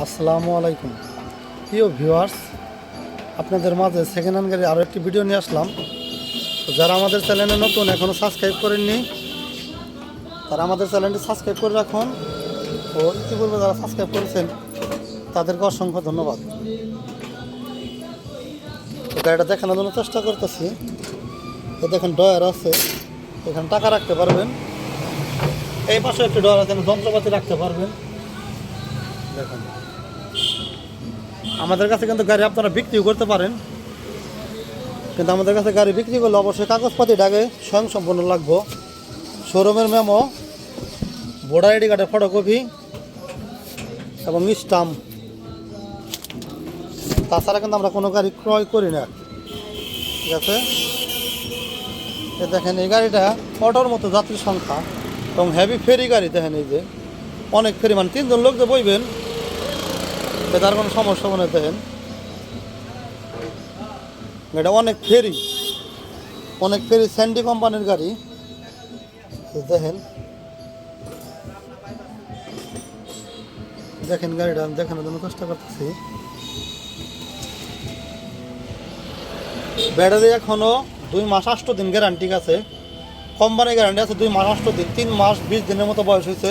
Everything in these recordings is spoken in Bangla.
আসসালামু আলাইকুম। প্রিয় ভিউয়ার্স, আপনাদের মাঝে সেকেন্ড হ্যান্ড গাড়ি আরও একটি ভিডিও নিয়ে আসলাম। যারা আমাদের চ্যানেলে নতুন এখনও সাবস্ক্রাইব করেননি, তারা আমাদের চ্যানেলটি সাবস্ক্রাইব করে রাখুন। ও ইতিপূর্বে যারা সাবস্ক্রাইব করেছেন, তাদেরকে অসংখ্য ধন্যবাদ। গাড়িটা দেখানোর জন্য চেষ্টা করতেছি। তো দেখেন ডয়ার আছে, এখানে টাকা রাখতে পারবেন। এই পাশে একটি ডয়ার আছে যন্ত্রপাতি রাখতে পারবেন। দেখুন। আমাদের কাছে কিন্তু গাড়ি আপনারা বিক্রিও করতে পারেন। কিন্তু আমাদের কাছে গাড়ি বিক্রি করলে অবশ্যই কাগজপাতি ডাকে স্বয়ং সম্পূর্ণ লাগবো। শোরুমের মেমো, ভোটার আইডি কার্ডের ফটোকপি এবং স্টাম্প। তাছাড়া কিন্তু আমরা কোনো গাড়ি ক্রয় করি না। ঠিক আছে? দেখেন, এই গাড়িটা অটোর মতো যাত্রী সংখ্যা এবং হেভি ফেরি গাড়ি দেখেন এই যে। অনেক ফেরি মানে তিনজন লোক যে বইবেন তার কোনো সমস্যা মনে দেখেন। এটা অনেক ফেরি। অনেক ফেরি স্যান্ডি কোম্পানির গাড়ি। দেখেন। দেখেন গাড়িটা, আমি দেখানোর জন্য চেষ্টা করতেছি। ব্যাটারি এখনও দুই মাস আষ্ট দিন গ্যারান্টি আছে। কোম্পানি গ্যারান্টি আছে দুই মাস আষ্ট দিন। তিন মাস বিশ দিনের মতো বয়স হয়েছে।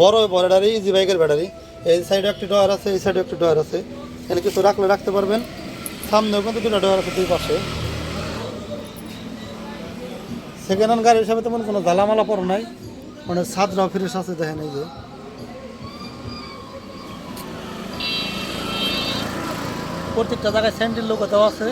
বড় ব্যাটারি ইজি বাইকের ব্যাটারি। এই সাইডে একটি ডয়ার আছে, এই সাইডে একটি ডয়ার আছে। এখানে কিছু রাখলে রাখতে পারবেন। সামনেও কিন্তু দুটো ডয়ার আছে দুই পাশে। সেকেন্ড হ্যান্ড গাড়ি হিসাবে তেমন কোনো জ্বালামালা পড়ো নাই। মানে সাতটাও ফ্রেশ আছে, দেখেন এই যে। প্রত্যেকটা জায়গায় স্যান্ডেল লোক দেওয়া আছে।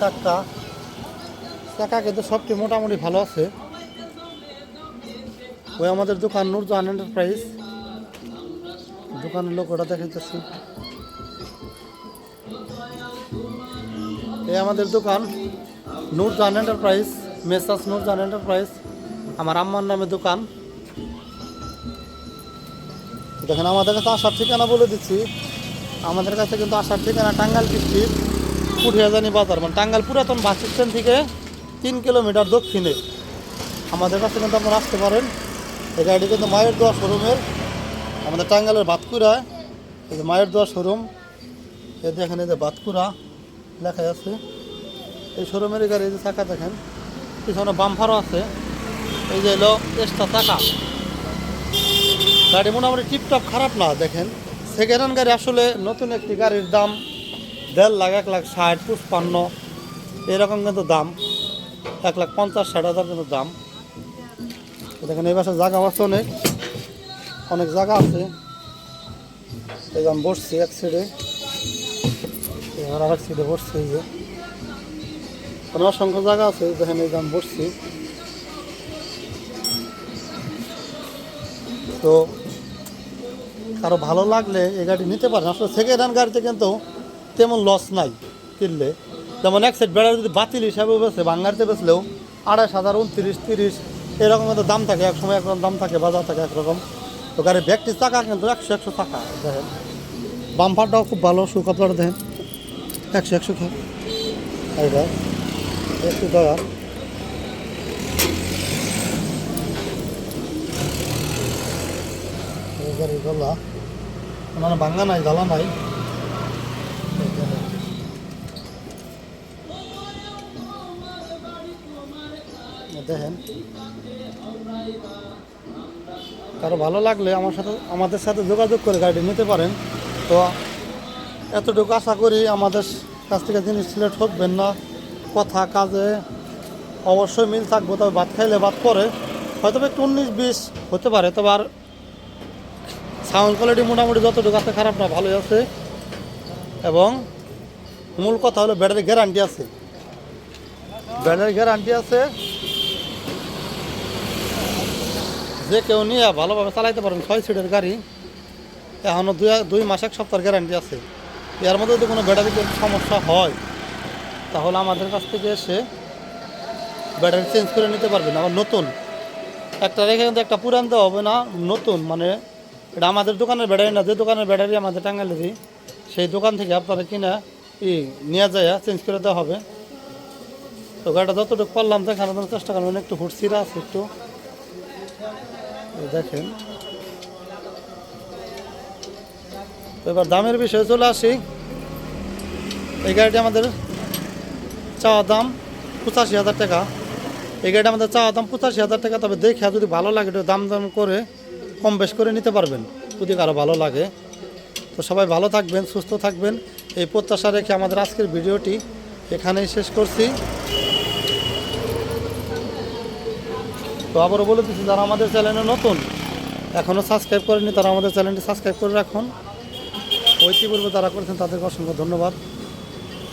চারটা চাকা কিন্তু সবটি মোটামুটি ভালো আছে। ওই আমাদের দোকান নূরজাহান এন্টারপ্রাইজ দোকানের লোক ওটা দেখাইতেছি। এই আমাদের দোকান Noorjahan enterprise messrs Noorjahan enterprise আমার আম্মার নামে দোকান। দেখেন, আমাদের কাছে আসার ঠিকানা বলে দিচ্ছি। আমাদের কাছে কিন্তু আসার ঠিকানা টাঙ্গাইল ডিস্ট্রিক্ট পুঠিয়াজানি বাজার। মানে টাঙ্গাল পুরাতন বাস স্ট্যান্ড থেকে তিন কিলোমিটার দক্ষিণে। আমাদের কাছে কিন্তু আপনারা আসতে পারেন। এই গাড়িটি কিন্তু মায়ের দোয়া শোরুমের। আমাদের টাঙ্গালের বাতকুড়া। এই যে মায়ের দোয়া শোরুম। এই দেখেন এই যে বাতকুড়া লেখা আছে। এই শোরুমের গাড়ি এই যে চাকা দেখেন। পিছনে বাম্পারও আছে। এই যে এলো এক্সট্রা চাকা। গাড়ি মোটামুটি টিপটপ খারাপ না, দেখেন। সেকেন্ড হ্যান্ড গাড়ি আসলে নতুন একটি গাড়ির দাম দেড় লাখ, এক লাখ ষাট পুষ্পান্ন এরকম কিন্তু দাম। এক লাখ পঞ্চাশ, ষাট হাজার কিন্তু দাম। দেখেন, এই বাসায় জায়গা আছে অনেক। অনেক জায়গা আছে। এই বসছি এক সাইডে আর এক সাইডে বসছি, এই যে। অসংখ্য জায়গা আছে। দেখেন, এই আমি বসছি। তো কারও ভালো লাগলে এই গাড়ি নিতে পারেন। আসলে সেকেন্ড হ্যান্ড গাড়িতে কিন্তু তেমন লস নাই কিনলে। যেমন এক সাইড বেড়া যদি বাতিল হিসাবে বেছে বাঙ্গারিতে বেচলেও আড়াইশ হাজার, উনত্রিশ, তিরিশ, এরকম কিন্তু দাম থাকে এক সময় একরকম দাম থাকে, বাজার থাকে একরকম। তো গাড়ির ব্যাগটির চাকা কিন্তু একশো একশো টাকা দেখেন। বাম্পারটাও খুব ভালো সুকাপড় দেখেন। একশো একশো খা এইটা একটু দয়া এই গাড়ির গলা। মানে ভাঙ্গা নাই, জ্বালা নাই। দেখেন। কারও ভালো লাগলে আমার সাথে আমাদের সাথে যোগাযোগ করে গাড়ি নিতে পারেন। তো এতটুকু আশা করি আমাদের কাছ থেকে জিনিস সিলেক্ট ঠকবেন না, কথা, কাজে অবশ্যই মিল থাকব, তবে ভাত খাইলে ভাত পরে। হয়তো একটু উনিশ বিশ হতে পারে, তবে আর সাউন্ড কোয়ালিটি মোটামুটি যতটুকু আছে খারাপ না, ভালোই আছে। এবং মূল কথা হলো ব্যাটারি গ্যারান্টি আছে। ব্যাটারি গ্যারান্টি আছে। যে কেউ নিয়ে ভালোভাবে চালাইতে পারেন, ছয় সিটের গাড়ি এখনও দুই দুই মাস এক সপ্তাহের গ্যারান্টি আছে। এর মধ্যে যদি কোনো ব্যাটারি সমস্যা হয়, তাহলে আমাদের কাছ থেকে এসে ব্যাটারি চেঞ্জ করে নিতে পারবেন। আবার নতুন, একটা রেখে কিন্তু একটা পুরান দেওয়া হবে না, নতুন। মানে এটা আমাদের দোকানের ব্যাটারি না, যে দোকানের ব্যাটারি আমাদের টাঙ্গাইলেরই, সেই দোকান থেকে আপনারা কিনা ই নিয়ে যায় চেঞ্জ করে দেওয়া হবে। তো গাড়িটা যতটুকু পারলাম দেখানোর চেষ্টা করবেন একটু হুটসিরা আছে একটু। দেখেন। এবার দামের বিষয়ে চলে আসি। এই গাড়িটি আমাদের চাওয়া দাম পঁচাশি হাজার টাকা। এই গাড়িটা আমাদের চাওয়া দাম পঁচাশি হাজার টাকা, তবে দেখে যদি ভালো লাগে দাম দাম করে কম বেশ করে নিতে পারবেন, যদি কারও ভালো লাগে। তো সবাই ভালো থাকবেন, সুস্থ থাকবেন। এই প্রত্যাশা রেখে আমাদের আজকের ভিডিওটি এখানেই শেষ করছি। তো আবারও বলে দিচ্ছি, যারা আমাদের চ্যানেলে নতুন এখনও সাবস্ক্রাইব করেনি তারা আমাদের চ্যানেলটি সাবস্ক্রাইব করে রাখুন। ঐতিপূর্বে যারা করেছেন তাদেরকে অসংখ্য ধন্যবাদ।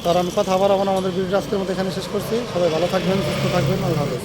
তার আমি কথা আবার আমাদের ভিডিও আজকের মধ্যে এখানে শেষ করছি। সবাই ভালো থাকবেন, সুস্থ থাকবেন, আল্লাহ হাফেজ।